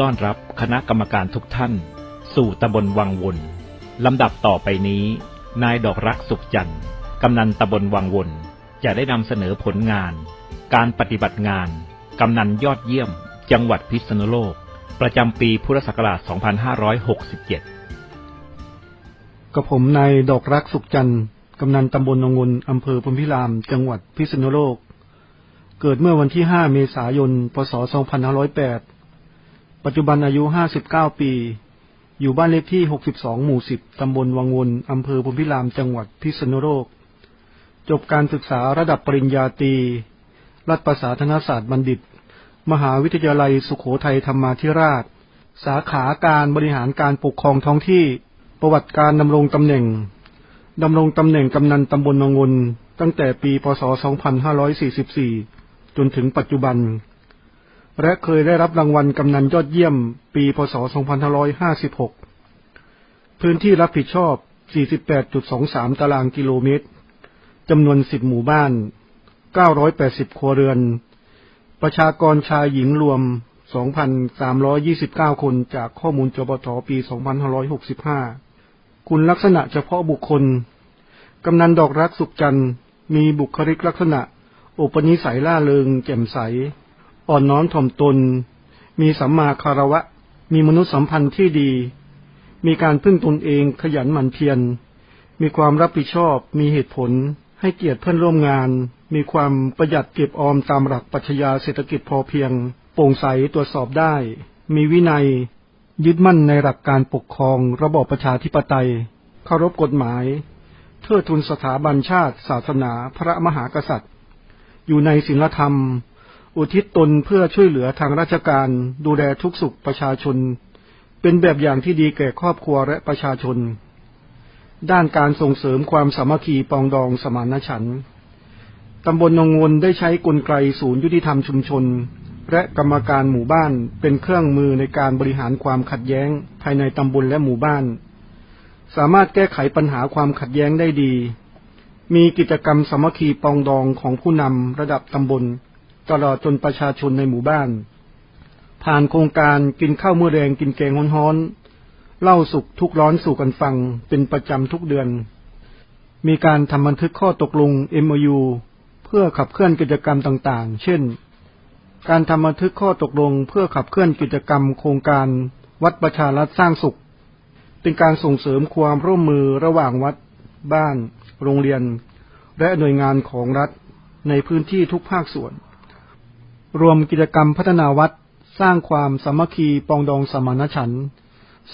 ต้อนรับคณะกรรมการทุกท่าน สู่ตำบลวังวนลำดับต่อไปนี้ นายดอกรักสุขจันทร์กำนันตำบลวังวนจะได้นำเสนอผลงาน การปฏิบัติงาน กำนันยอดเยี่ยม จังหวัดพิษณุโลก ประจำปีพุทธศักราช 2567 กับผมนายดอกรักสุขจันทร์กำนันตำบลนงนอำเภอพมพิราม จังหวัดพิษณุโลก เกิดเมื่อวันที่ 5 เมษายน พศ 2508 ปัจจุบันอายุ59ปี อยู่บ้านเลขที่62หมู่10ตำบลวังวนอำเภอพรหมพิรามจังหวัดพิษณุโลก จบการศึกษาระดับปริญญาตรี รัฐประศาสนศาสตร์บัณฑิต มหาวิทยาลัยสุขโขทัยธรรมาธิราช สาขาการบริหารการปกครองท้องที่ ประวัติการดำรงตำแหน่งดำรงตำแหน่งกำนันตำบลนงวนตั้งแต่ปี พศ 2544 จนถึงปัจจุบัน และเคยได้รับรางวัลกำนันยอดเยี่ยม ปีพศ 2556 พื้นที่รับผิดชอบ 48.23 ตารางกิโลเมตร จำนวน 10 หมู่บ้าน 980 ครัวเรือน ประชากรชายหญิงรวม 2,329 คนจากข้อมูลจปทปี 2565 คุณลักษณะเฉพาะบุคคล กำนันดอกรักสุขจันทร์มีบุคลิกลักษณะ อุปนิสัยล่าเริงแจ่มใส อ่อนน้อมถ่อมตน มีสัมมาคารวะ มีมนุษยสัมพันธ์ที่ดี มีการพึ่งตนเองขยันหมั่นเพียร มีความรับผิดชอบ มีเหตุผล ให้เกียรติเพื่อนร่วมงาน มีความประหยัดเก็บออมตามหลักปัชญาเศรษฐกิจพอเพียง โปร่งใสตรวจสอบได้ มีวินัย ยึดมั่นในหลักการปกครอง ระบอบประชาธิปไตย เคารพกฎหมาย เทิดทุนสถาบันชาติ ศาสนา พระมหากษัตริย์ อยู่ในศีลธรรม อุทิศตนเพื่อช่วยเหลือทางราชการ ดูแลทุกสุขประชาชน เป็นแบบอย่างที่ดีแก่ครอบครัวและประชาชน ด้านการส่งเสริมความสามัคคีปองดองสมานฉันท์ตำบลนงวนได้ใช้กลไกศูนย์ยุติธรรมชุมชน และกรรมการหมู่บ้านเป็นเครื่องมือในการบริหารความขัดแย้งภายในตำบลและหมู่บ้าน สามารถแก้ไขปัญหาความขัดแย้งได้ดี มีกิจกรรมสามัคคีปองดองของผู้นำระดับตำบล ตลอดจนประชาชนในหมู่บ้าน ผ่านโครงการกินข้าวมื้อแรงกินแกงฮ้อนๆเล่าสุขทุกร้อนสู่กันฟังเป็นประจำทุกเดือน มีการทำบันทึกข้อตกลง MOU เพื่อขับเคลื่อนกิจกรรมต่างๆ เช่น การทำบันทึกข้อตกลงเพื่อขับเคลื่อนกิจกรรมโครงการวัดประชารัฐสร้างสุข เป็นการส่งเสริมความร่วมมือระหว่างวัด บ้าน โรงเรียน และหน่วยงานของรัฐในพื้นที่ทุกภาคส่วน รวมกิจกรรมพัฒนาวัด สร้างความสามัคคีปองดองสมานฉันท์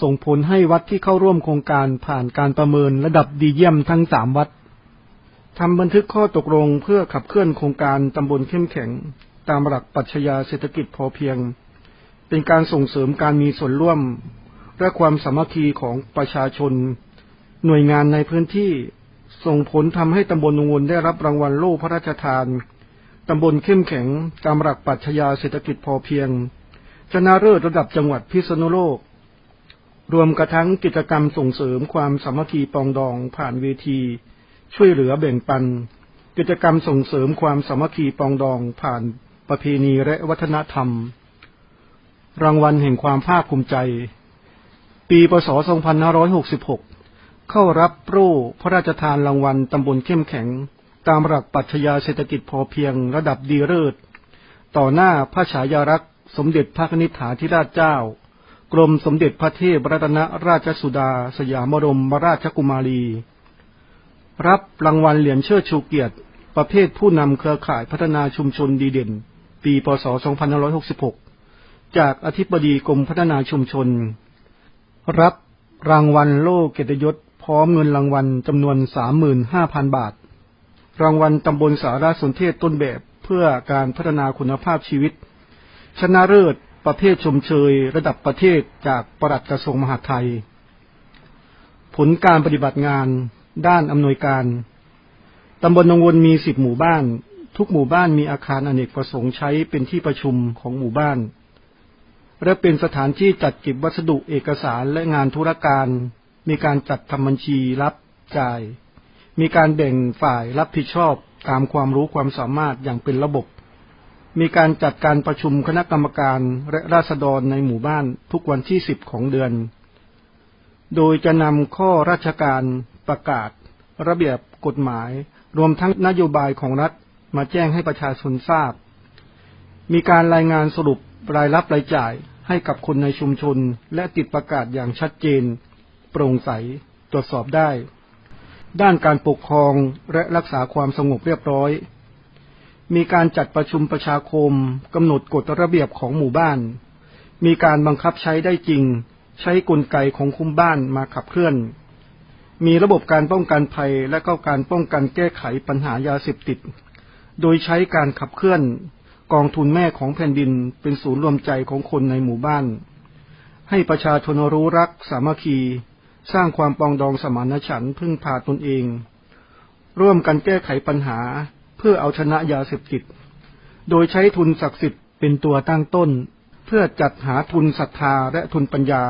ส่งผลให้วัดที่เข้าร่วมโครงการผ่านการประเมินระดับดีเยี่ยมทั้งสามวัดทำบันทึกข้อตกลงเพื่อขับเคลื่อนโครงการตำบลเข้มแข็ง ตามหลักปรัชญาเศรษฐกิจพอเพียง เป็นการส่งเสริมการมีส่วนร่วม และความสามัคคีของประชาชน หน่วยงานในพื้นที่ส่งผลทำให้ตำบลนงวนได้รับรางวัลโล่พระราชทาน ตำบลเข้มแข็งตามหลักปรัชญาเศรษฐกิจพอเพียง ชนะเลิศระดับจังหวัดพิษณุโลก รวมกระทั่งกิจกรรมส่งเสริมความสามัคคีปองดองผ่านเวที ช่วยเหลือแบ่งปัน กิจกรรมส่งเสริมความสามัคคีปองดองผ่านประเพณีและวัฒนธรรม รางวัลแห่งความภาคภูมิใจ ปีพศ 2566 เข้ารับโปรพระราชทานรางวัลตำบลเข้มแข็ง ตามหลักปรัชญาเศรษฐกิจพอเพียงระดับดีเลิศต่อหน้าพระฉายารักษ์สมเด็จพระนิธิฐาธิราชเจ้า กรมสมเด็จพระเทพรัตนราชสุดา สยามบรมราชกุมารี รับรางวัลเหรียญเชิดชูเกียรติ ประเภทผู้นำเครือข่ายพัฒนาชุมชนดีเด่น ปี พศ 2566 จากอธิบดีกรมพัฒนาชุมชน รับรางวัลโล่เกียรติยศพร้อมเงินรางวัลจำนวน 35,000 บาท รางวัลตำบลสารสนเทศต้นแบบเพื่อการพัฒนาคุณภาพชีวิต ชนะเลิศประเภทชมเชย ระดับประเทศจากปลัดกระทรวงมหาดไทย ผลการปฏิบัติงานด้านอำนวยการ ตำบลนงวนมีสิบหมู่บ้าน ทุกหมู่บ้านมีอาคารอเนกประสงค์ใช้เป็นที่ประชุมของหมู่บ้าน และเป็นสถานที่จัดเก็บวัสดุเอกสารและงานธุรการ มีการจัดทำบัญชีรับจ่าย มีการแบ่งฝ่ายรับผิดชอบตามความรู้ความสามารถอย่างเป็นระบบ มีการจัดการประชุมคณะกรรมการและราษฎรในหมู่บ้านทุกวันที่สิบของเดือน โดยจะนำข้อราชการประกาศ ระเบียบกฎหมาย รวมทั้งนโยบายของรัฐมาแจ้งให้ประชาชนทราบ มีการรายงานสรุปรายรับรายจ่ายให้กับคนในชุมชน และติดประกาศอย่างชัดเจน โปร่งใสตรวจสอบได้ ด้านการปกครองและรักษาความสงบเรียบร้อย มีการจัดประชุมประชาคมกำหนดกฎระเบียบของหมู่บ้าน มีการบังคับใช้ได้จริง ใช้กลไกของคุ้มบ้านมาขับเคลื่อน มีระบบการป้องกันภัยและก็การป้องกันแก้ไขปัญหายาเสพติด โดยใช้การขับเคลื่อน กองทุนแม่ของแผ่นดินเป็นศูนย์รวมใจของคนในหมู่บ้าน ให้ประชาชนรู้รักสามัคคี สร้างความปองดองสมานฉันท์พึ่งพาตนเอง ร่วมกันแก้ไขปัญหาเพื่อเอาชนะยาเสพติด โดยใช้ทุนศักดิ์สิทธิ์เป็นตัวตั้งต้น เพื่อจัดหาทุนศรัทธาและทุนปัญญา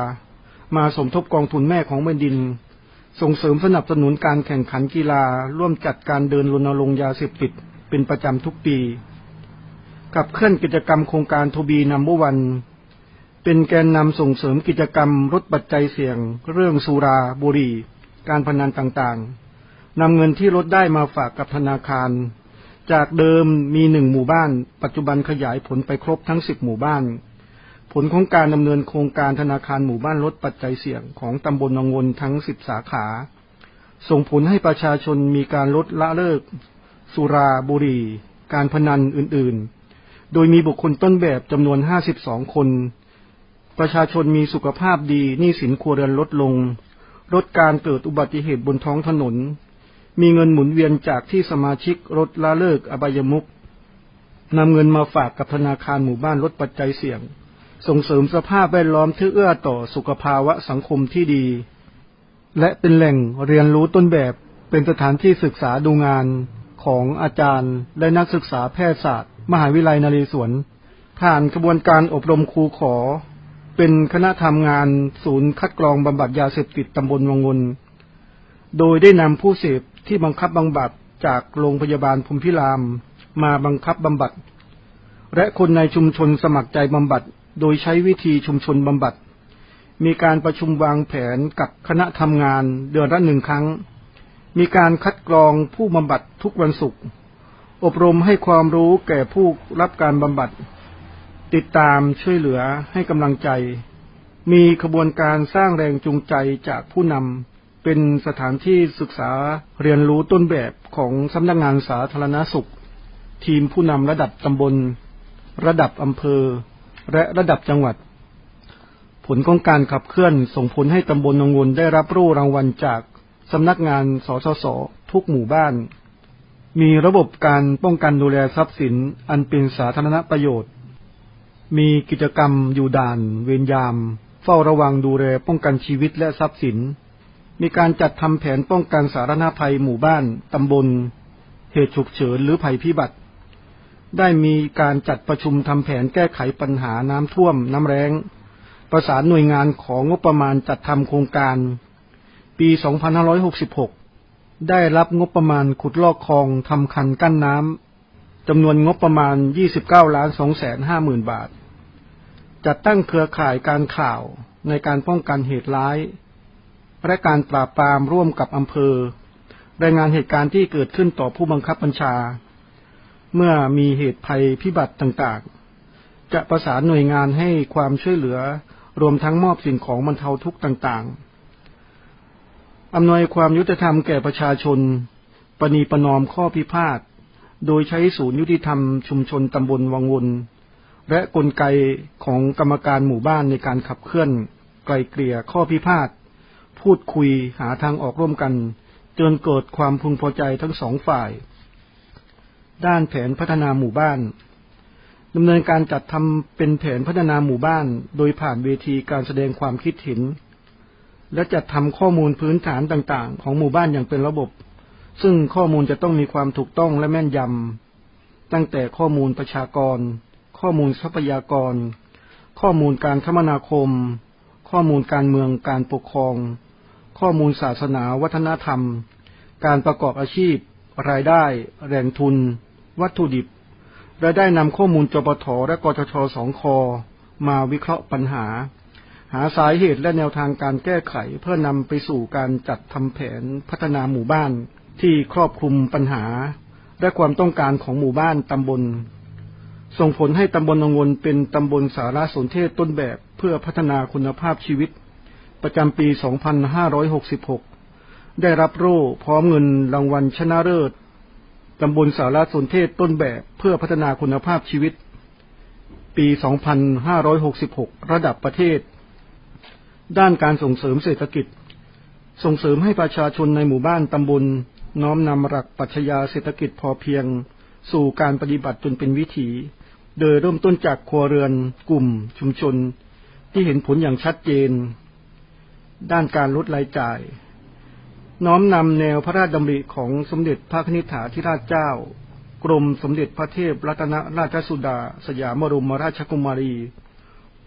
มาสมทบกองทุนแม่ของแผ่นดิน ส่งเสริมสนับสนุนการแข่งขันกีฬา ร่วมจัดการเดินรณรงค์ยาเสพติดเป็นประจำทุกปี กับเคลื่อนกิจกรรมโครงการทบีนัมเบอร์วัน เป็นแกนนำส่งเสริมกิจกรรมลดปัจจัยเสี่ยง เรื่องสุราบุหรี่ การพนันต่างๆนำเงินที่ลดได้มาฝากกับธนาคาร จากเดิมมีหนึ่งหมู่บ้าน ปัจจุบันขยายผลไปครบทั้งสิบหมู่บ้าน ผลของการดำเนินโครงการธนาคารหมู่บ้านลดปัจจัยเสี่ยงของตำบลนงวนทั้งสิบสาขา ส่งผลให้ประชาชนมีการลดละเลิก สุราบุหรี่ การพนันอื่นๆ โดยมีบุคคลต้นแบบจำนวน 52 คน ประชาชนมีสุขภาพดีหนี้สินครัวเรือนลดลง ลดการเกิดอุบัติเหตุบนท้องถนน มีเงินหมุนเวียนจากที่สมาชิกลดละเลิกอบายมุกนำเงินมาฝากกับธนาคารหมู่บ้านลดปัจจัยเสี่ยง ส่งเสริมสภาพแวดล้อมที่เอื้อต่อสุขภาวะสังคมที่ดี และเป็นแหล่งเรียนรู้ต้นแบบเป็นสถานที่ศึกษาดูงานของอาจารย์และนักศึกษาแพทยศาสตร์ มหาวิทยาลัยนเรศวรผ่านกระบวนการอบรมครูขอ เป็นคณะทำงานศูนย์คัดกรองบำบัดยาเสพติดตำบลวังวนโดยได้นำผู้เสพที่บังคับบำบัดจากโรงพยาบาลภูมิพิราม มาบังคับบำบัด และคนในชุมชนสมัครใจบำบัด โดยใช้วิธีชุมชนบำบัด มีการประชุมวางแผนกับคณะทำงานเดือนละหนึ่งครั้ง มีการคัดกรองผู้บำบัดทุกวันศุกร์อบรมให้ความรู้แก่ผู้รับการบำบัด ติดตามช่วยเหลือให้กำลังใจ มีขบวนการสร้างแรงจูงใจจากผู้นำเป็นสถานที่ศึกษาเรียนรู้ต้นแบบของสำนักงานสาธารณสุข ทีมผู้นำระดับตำบล ระดับอำเภอ และระดับจังหวัด ผลของการขับเคลื่อนส่งผลให้ตำบลนงวนได้รับรู้รางวัลจากสำนักงานสสสทุกหมู่บ้าน มีระบบการป้องกันดูแลทรัพย์สินอันเป็นสาธารณประโยชน์ มีกิจกรรมอยู่ด่าน เวรยาม เฝ้าระวังดูแลป้องกันชีวิตและทรัพย์สิน มีการจัดทำแผนป้องกันสาธารณภัยหมู่บ้านตำบล เหตุฉุกเฉินหรือภัยพิบัติ ได้มีการจัดประชุมทำแผนแก้ไขปัญหาน้ำท่วมน้ำแรงประสานหน่วยงานของงบประมาณจัดทำโครงการ ปี 2566 ได้รับงบประมาณขุดลอกคลองทำคันกั้นน้ำ จำนวนงบประมาณ 29ล้าน2แสน5หมื่นบาท จัดตั้งเครือข่ายการข่าวในการป้องกันเหตุร้าย และการปราบปรามร่วมกับอำเภอ รายงานเหตุการณ์ที่เกิดขึ้นต่อผู้บังคับบัญชา เมื่อมีเหตุภัยพิบัติต่างๆ จะประสานหน่วยงานให้ความช่วยเหลือ รวมทั้งมอบสิ่งของบรรเทาทุกข์ต่างๆ อำนวยความยุติธรรมแก่ประชาชนปณีประนอมข้อพิพาท โดยใช้ศูนย์ยุติธรรมชุมชนตำบลวังวนและกลไกของกรรมการหมู่บ้านในการขับเคลื่อน ไกลเกลี่ยข้อพิพาทพูดคุยหาทางออกร่วมกันจนเกิดความพึงพอใจทั้งสองฝ่าย ด้านแผนพัฒนาหมู่บ้านดำเนินการจัดทำเป็นแผนพัฒนาหมู่บ้าน โดยผ่านเวทีการแสดงความคิดเห็น และจัดทำข้อมูลพื้นฐานต่างๆ ของหมู่บ้านอย่างเป็นระบบ ซึ่งข้อมูลจะต้องมีความถูกต้องและแม่นยำ ตั้งแต่ข้อมูลประชากร ข้อมูลทรัพยากร ข้อมูลการคมนาคม ข้อมูลการเมืองการปกครอง ข้อมูลศาสนาวัฒนธรรม การประกอบอาชีพ รายได้แหล่งทุน วัตถุดิบและได้นำข้อมูลจปทและกทชสองคอมาวิเคราะห์ปัญหา หาสาเหตุและแนวทางการแก้ไขเพื่อนำไปสู่การจัดทำแผนพัฒนาหมู่บ้าน ที่ครอบคลุมปัญหา และความต้องการของหมู่บ้านตำบล ส่งผลให้ตำบลนงวนเป็นตำบลสารสนเทศต้นแบบเพื่อพัฒนาคุณภาพชีวิต ประจำปี 2566 ได้รับโล่พร้อมเงินรางวัลชนะเลิศตำบลสารสนเทศต้นแบบเพื่อพัฒนาคุณภาพชีวิต ปี 2566 ระดับประเทศ ด้านการส่งเสริมเศรษฐกิจ ส่งเสริมให้ประชาชนในหมู่บ้านตำบล น้อมนำหลักปัชญาเศรษฐกิจพอเพียง สู่การปฏิบัติจนเป็นวิถี โดยเริ่มต้นจากครัวเรือน กลุ่ม ชุมชน ที่เห็นผลอย่างชัดเจน ด้านการลดรายจ่าย น้อมนำแนวพระราชดำริของสมเด็จพระนิธิถาธิราชเจ้า กรมสมเด็จพระเทพรัตนราชสุดา สยามบรมราชกุมารี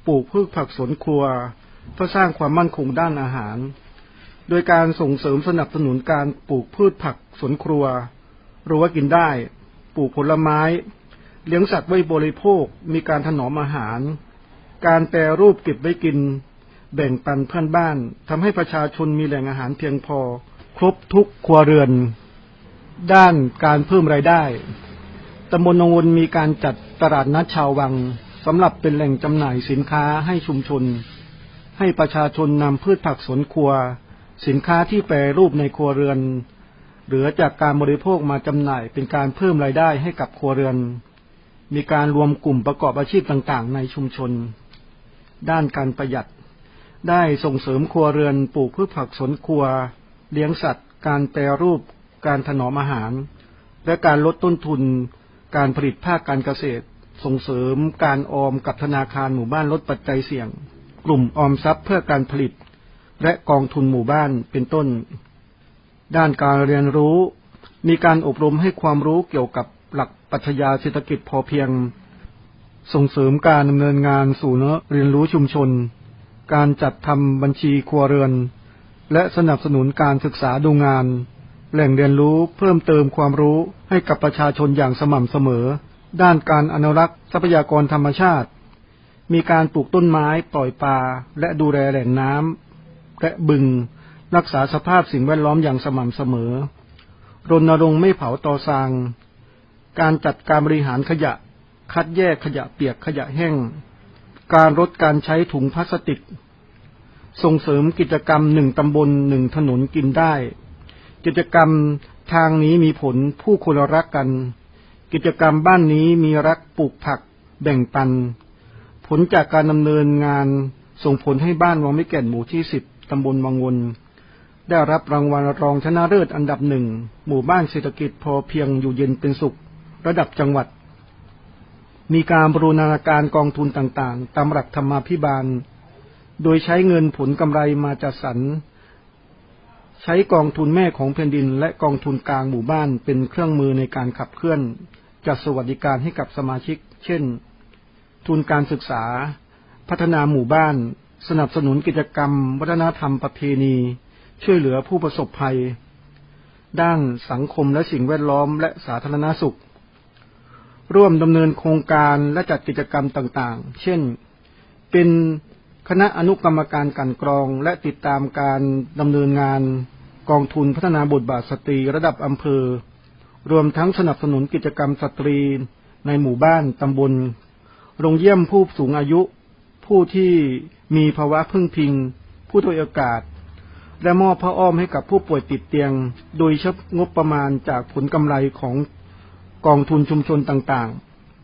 ปลูกพืชผักสวนครัวเพื่อสร้างความมั่นคงด้านอาหาร โดยการส่งเสริมสนับสนุนการปลูกพืชผักสวนครัวรั้วกินได้ ปลูกผลไม้ เลี้ยงสัตว์ไว้บริโภค มีการถนอมอาหาร การแปรรูปเก็บไว้กิน แบ่งปันเพื่อนบ้านทำให้ประชาชนมีแหล่งอาหารเพียงพอ ครบทุกครัวเรือน ด้านการเพิ่มรายได้ตำบลนงวนมีการจัดตลาดนัดชาววังสำหรับเป็นแหล่งจำหน่ายสินค้าให้ชุมชน ให้ประชาชนนำพืชผักสวนครัว สินค้าที่แปรรูปในครัวเรือน เหลือจากการบริโภคมาจำหน่ายเป็นการเพิ่มรายได้ให้กับครัวเรือน มีการรวมกลุ่มประกอบอาชีพต่างๆ ในชุมชน ด้านการประหยัด ได้ส่งเสริมครัวเรือนปลูกพืชผักสวนครัว เลี้ยงสัตว์ การแปรรูป การถนอมอาหาร และการลดต้นทุน การผลิตภาคการเกษตร ส่งเสริมการออมกับธนาคารหมู่บ้านลดปัจจัยเสี่ยง กลุ่มออมทรัพย์เพื่อการผลิต และกองทุนหมู่บ้านเป็นต้น ด้านการเรียนรู้ มีการอบรมให้ความรู้เกี่ยวกับหลักปัชญาเศรษฐกิจพอเพียง ส่งเสริมการดำเนินงานสู่เนเรียนรู้ชุมชน การจัดทำบัญชีครัวเรือน และสนับสนุนการศึกษาดูงาน แหล่งเรียนรู้เพิ่มเติมความรู้ให้กับประชาชนอย่างสม่ำเสมอ ด้านการอนุรักษ์ทรัพยากรธรรมชาติ มีการปลูกต้นไม้ปล่อยปลาและดูแลแหล่งน้ำ และบึง รักษาสภาพสิ่งแวดล้อมอย่างสม่ำเสมอ รณรงค์ไม่เผาตอซาง การจัดการบริหารขยะ คัดแยกขยะเปียกขยะแห้ง การลดการใช้ถุงพลาสติก ส่งเสริมกิจกรรมหนึ่งตำบลหนึ่งถนนกินได้ กิจกรรมทางนี้มีผลผู้คนรักกัน กิจกรรมบ้านนี้มีรักปลูกผัก แบ่งปัน ผลจากการดำเนินงานส่งผลให้บ้านวังไม่แก่นหมู่ที่สิบ ตำบลวังวนได้รับรางวัลรองชนะเลิศอันดับหนึ่ง หมู่บ้านเศรษฐกิจพอเพียงอยู่เย็นเป็นสุข ระดับจังหวัด มีการบรูรณาการกองทุนต่างๆ ตามหลักธรรมาภิบาล โดยใช้เงินผลกำไรมาจัดสรร ใช้กองทุนแม่ของแผ่นดิน และกองทุนกลางหมู่บ้านเป็นเครื่องมือในการขับเคลื่อน จัดสวัสดิการให้กับสมาชิก เช่น ทุนการศึกษา พัฒนาหมู่บ้าน สนับสนุนกิจกรรม วัฒนธรรมประเพณี ช่วยเหลือผู้ประสบภัย ด้านสังคมและสิ่งแวดล้อมและสาธารณสุข ร่วมดำเนินโครงการและจัดกิจกรรมต่างๆ เช่น เป็นคณะอนุกรรมการกันกรองและติดตามการดำเนินงานกองทุนพัฒนาบทบาทสตรีระดับอำเภอ รวมทั้งสนับสนุนกิจกรรมสตรีในหมู่บ้านตำบลโรงเยี่ยมผู้สูงอายุ ผู้ที่มีภาวะพึ่งพิง ผู้ด้อยโอกาส และมอบพระอ้อมให้กับผู้ป่วยติดเตียง โดยใช้งบประมาณจากผลกำไรของกองทุนชุมชนต่าง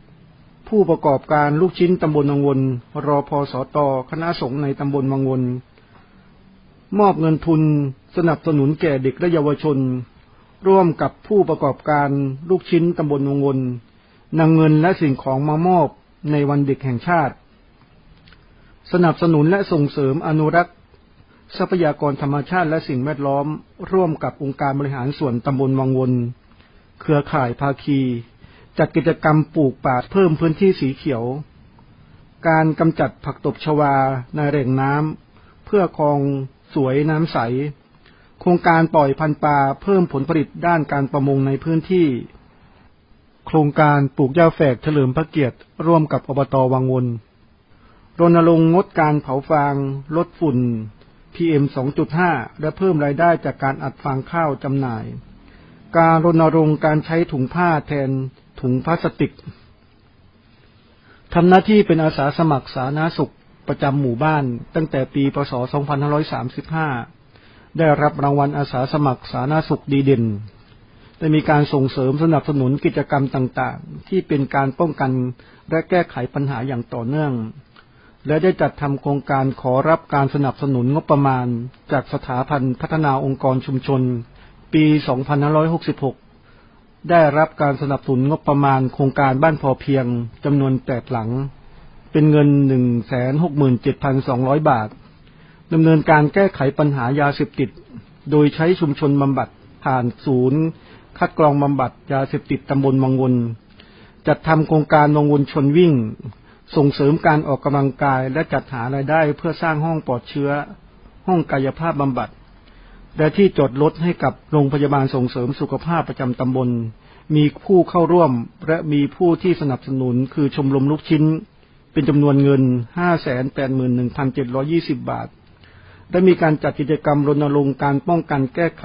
ๆ ผู้ประกอบการลูกชิ้นตำบลวังวนรอพอสอตอคณะสงฆ์ในตำบลวังวนมอบเงินทุนสนับสนุนแก่เด็กและเยาวชน ร่วมกับผู้ประกอบการลูกชิ้นตำบลวังวนนำเงินและสิ่งของมามอบในวันเด็กแห่งชาติ สนับสนุนและส่งเสริมอนุรักษ์ ทรัพยากรธรรมชาติและสิ่งแวดล้อม ร่วมกับองค์การบริหารส่วนตำบลวังวน เครือข่ายภาคี จัดกิจกรรมปลูกป่าเพิ่มพื้นที่สีเขียว การกำจัดผักตบชวาในแหล่งน้ำเพื่อคลองสวยน้ำใส โครงการปล่อยพันธุ์ปลาเพิ่มผลผลิตด้านการประมงในพื้นที่ โครงการปลูกหญ้าแฝกเฉลิมพระเกียรติ ร่วมกับอบตวังวน รณรงค์งดการเผาฟาง ลดฝุ่น PM 2.5 และเพิ่มรายได้จากการอัดฟางข้าวจำหน่าย การรณรงค์การใช้ถุงผ้าแทนถุงพลาสติกทำหน้าที่เป็นอาสาสมัครสาธารณสุขประจำหมู่บ้าน ตั้งแต่ปี พศ 2535 ได้รับรางวัลอาสาสมัครสาธารณสุขดีเด่น ได้มีการส่งเสริมสนับสนุนกิจกรรมต่างๆ ที่เป็นการป้องกันและแก้ไขปัญหาอย่างต่อเนื่อง และได้จัดทำโครงการขอรับการสนับสนุนงบประมาณ จากสถาพันพัฒนาองค์กรชุมชน ปี 2566 ได้รับการสนับสนุนงบประมาณโครงการบ้านพอเพียงจำนวนแปดหลัง เป็นเงิน 167,200 บาทดำเนินการแก้ไขปัญหายาเสพติด โดยใช้ชุมชนบำบัดผ่านศูนย์ คัดกรองบำบัดยาเสพติดตำบลวังวนจัดทำโครงการวังวนชนวิ่ง ส่งเสริมการออกกำลังกายและจัดหารายได้เพื่อสร้างห้องปลอดเชื้อ ห้องกายภาพบำบัด และที่จอดรถให้กับโรงพยาบาลส่งเสริมสุขภาพประจำตำบล มีผู้เข้าร่วมและมีผู้ที่สนับสนุนคือชมรมลูกชิ้น เป็นจำนวนเงิน 581,720 บาทได้มีการจัดกิจกรรมรณรงค์การป้องกันแก้ไข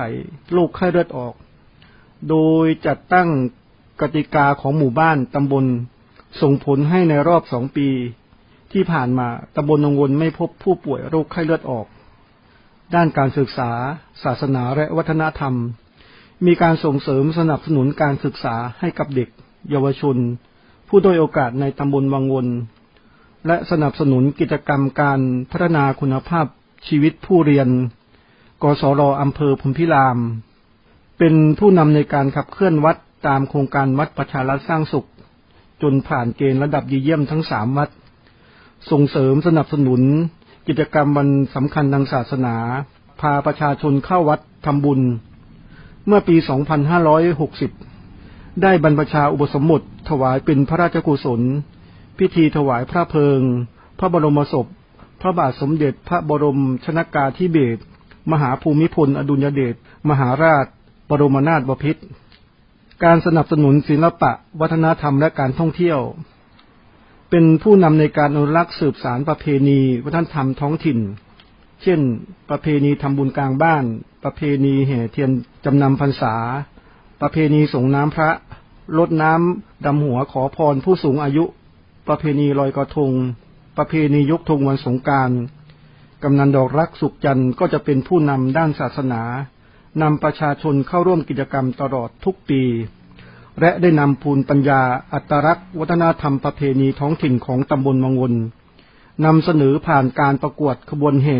โรคไข้เลือดออก โดยจัดตั้งกติกาของหมู่บ้านตำบล ส่งผลให้ในรอบสองปีที่ผ่านมาตำบลนงวนไม่พบผู้ป่วยโรคไข้เลือดออก ด้านการศึกษา ศาสนาและวัฒนธรรม มีการส่งเสริมสนับสนุนการศึกษาให้กับเด็ก เยาวชน ผู้ด้อยโอกาสในตำบลวังวน และสนับสนุนกิจกรรมการพัฒนาคุณภาพชีวิตผู้เรียนกศรอำเภอพมพิราม เป็นผู้นำในการขับเคลื่อนวัดตามโครงการวัดประชารัฐสร้างสุข จนผ่านเกณฑ์ระดับดีเยี่ยมทั้งสามวัด ส่งเสริมสนับสนุน กิจกรรมวันสำคัญทางศาสนา พาประชาชนเข้าวัดทำบุญ เมื่อปี 2560 ได้บรรพชาอุปสมบทถวายเป็นพระราชกุศล พิธีถวายพระเพลิง พระบรมศพ พระบาทสมเด็จพระบรมชนากาธิเบศรมหาภูมิพล อดุลยเดช มหาราช บรมนาถบพิตร การสนับสนุนศิลปะ วัฒนธรรมและการท่องเที่ยว เป็นผู้นำในการอนุรักษ์สืบสารประเพณี วัฒนธรรมท้องถิ่น เช่น ประเพณีทำบุญกลางบ้าน ประเพณีแห่เทียนจำนำพรรษา ประเพณีส่งน้ำพระลดน้ำดำหัวขอพรผู้สูงอายุ ประเพณีลอยกระทง ประเพณียกธงวันสงการกำนันดอกรักสุขจันทร์ก็จะเป็นผู้นำด้านศาสนา นำประชาชนเข้าร่วมกิจกรรมตลอดทุกปี และได้นำภูมิปัญญา อัตลักษณ์ วัฒนธรรมประเพณีท้องถิ่นของตำบลมังวนนำเสนอผ่านการประกวดขบวนแห่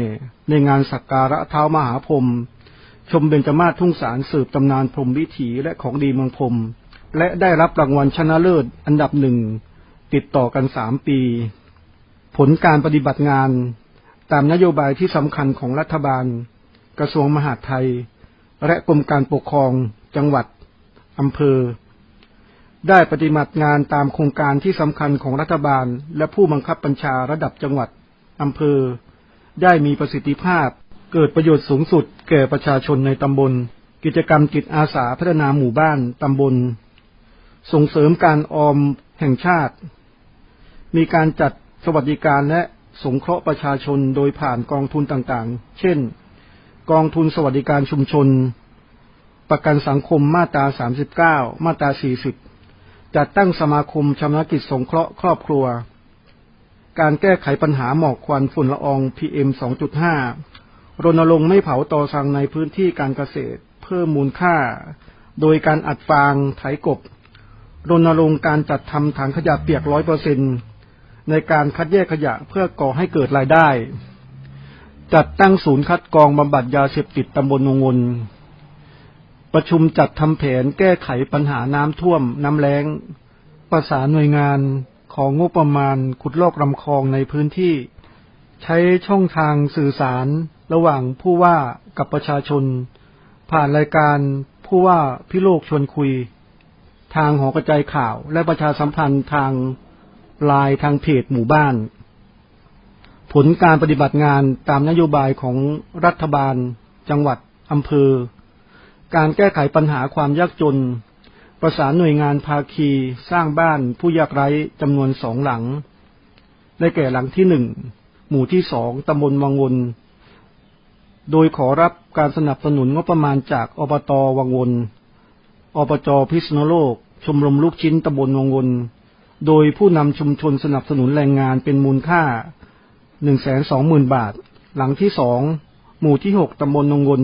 ในงานสักการะเท้ามหาพรมชมเบญจมาศทุ่งสารสืบตำนานพรมวิถีและของดีเมืองพรมและได้รับรางวัลชนะเลิศอันดับหนึ่ง ติดต่อกันสามปี ผลการปฏิบัติงาน ตามนโยบายที่สำคัญของรัฐบาล กระทรวงมหาดไทย และกรมการปกครองจังหวัดอำเภอ ได้ปฏิบัติงานตามโครงการที่สำคัญของรัฐบาล และผู้บังคับบัญชาระดับจังหวัดอำเภอ ได้มีประสิทธิภาพ เกิดประโยชน์สูงสุด แก่ประชาชนในตำบล กิจกรรมจิตอาสาพัฒนาหมู่บ้านตำบล ส่งเสริมการออมแห่งชาติ มีการจัดสวัสดิการและสงเคราะห์ประชาชนโดยผ่านกองทุนต่างๆ เช่น กองทุนสวัสดิการชุมชน ประกันสังคมมาตรา 39 มาตรา 40 จัดตั้งสมาคมชำนาญกิจสงเคราะห์ครอบครัว การแก้ไขปัญหาหมอกควันฝุ่นละออง PM 2.5 รณรงค์ไม่เผาตอสังในพื้นที่การเกษตร เพิ่มมูลค่า โดยการอัดฟางไถกบ รณรงค์การจัดทำถังขยะเปียกร้อยเปอร์เซ็นในการคัดแยกขยะเพื่อก่อให้เกิดรายได้ จัดตั้งศูนย์คัดกรองบำบัดยาเสพติดตำบลนงนประชุมจัดทำแผนแก้ไขปัญหาน้ำท่วม น้ำแล้ง ประสานหน่วยงานของงบประมาณขุดลอกลำคลองในพื้นที่ ใช้ช่องทางสื่อสารระหว่างผู้ว่ากับประชาชน ผ่านรายการผู้ว่าพิโลกชวนคุย ทางหอกระจายข่าวและประชาสัมพันธ์ทางไลน์ทางเพจหมู่บ้าน ผลการปฏิบัติงานตามนโยบายของรัฐบาล จังหวัดอำเภอ การแก้ไขปัญหาความยากจน ประสานหน่วยงานภาคีสร้างบ้านผู้ยากไร้จำนวนสองหลัง ได้แก่หลังที่หนึ่งหมู่ที่สองตำบลวังวน โดยขอรับการสนับสนุนงบประมาณจากอบตวังวนอบจพิษณุโลก ชมรมลูกชิ้นตำบลวังวน โดยผู้นำชุมชนสนับสนุนแรงงานเป็นมูลค่า 120,000บาท หลังที่สองหมู่ที่หกตำบลวังวน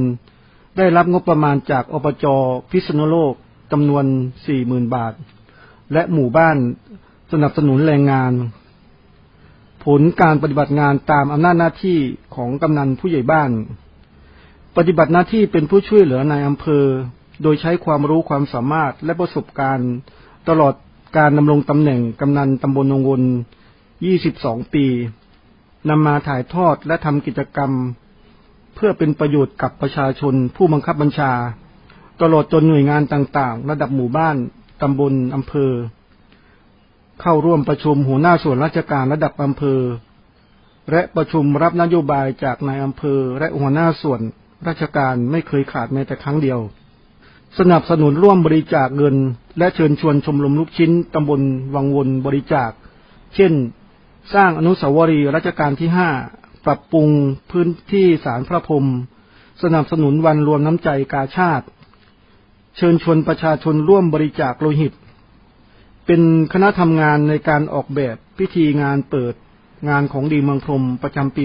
ได้รับงบประมาณจากอบจพิษณุโลกจำนวน40,000บาท และหมู่บ้านสนับสนุนแรงงาน ผลการปฏิบัติงานตามอำนาจหน้าที่ของกำนันผู้ใหญ่บ้าน ปฏิบัติหน้าที่เป็นผู้ช่วยเหลือนายอำเภอ โดยใช้ความรู้ความสามารถและประสบการณ์ตลอดการดำรงตำแหน่งกำนันตำบลนงวน22 ปี นำมาถ่ายทอดและทำกิจกรรม เพื่อเป็นประโยชน์กับประชาชน ผู้บังคับบัญชา ตลอดจนหน่วยงานต่างๆ ระดับหมู่บ้านตำบลอำเภอ เข้าร่วมประชุมหัวหน้าส่วนราชการระดับอำเภอ และประชุมรับนโยบายจากนายอำเภอ และหัวหน้าส่วนราชการไม่เคยขาดแม้แต่ครั้งเดียว สนับสนุนร่วมบริจาคเงิน และเชิญชวนชมรมลูกชิ้นตำบลวังวนบริจาค เช่น สร้างอนุสาวรีย์รัชกาลที่ห้าปรับปรุงพื้นที่สารพระพรมสนับสนุนวันรวมน้ำใจกาชาติ เชิญชวนประชาชนร่วมบริจาคโลหิต เป็นคณะทำงานในการออกแบบพิธีงานเปิดงานของดีเมืองพรมประจำปี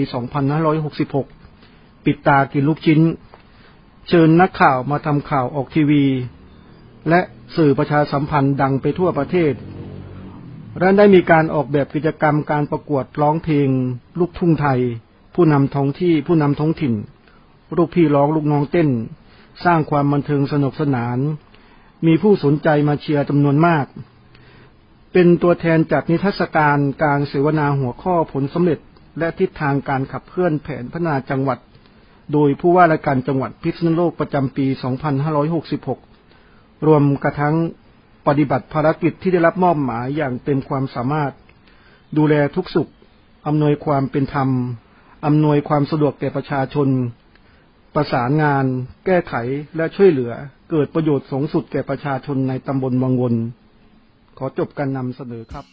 2566 ปิดตากินลูกชิ้น เชิญนักข่าวมาทำข่าวออกทีวี และสื่อประชาสัมพันธ์ดังไปทั่วประเทศ และได้มีการออกแบบกิจกรรมการประกวดร้องเพลง ลูกทุ่งไทย ผู้นำท้องที่ผู้นำท้องถิ่น ลูกพี่ร้องลูกน้องเต้น สร้างความบันเทิงสนุกสนาน มีผู้สนใจมาเชียร์จำนวนมาก เป็นตัวแทนจากนิทรรศการการเสวนาหัวข้อผลสำเร็จ และทิศทางการขับเคลื่อนแผนพัฒนาจังหวัด โดยผู้ว่าราชการจังหวัดพิษณุโลกประจำปี 2566 รวมกระทั่ง ปฏิบัติภารกิจที่ได้รับมอบหมายอย่างเต็มความสามารถ ดูแลทุกสุข อำนวยความเป็นธรรม อำนวยความสะดวกแก่ประชาชน ประสานงาน แก้ไขและช่วยเหลือ เกิดประโยชน์สูงสุดแก่ประชาชนในตำบลวังวน ขอจบการนำเสนอครับ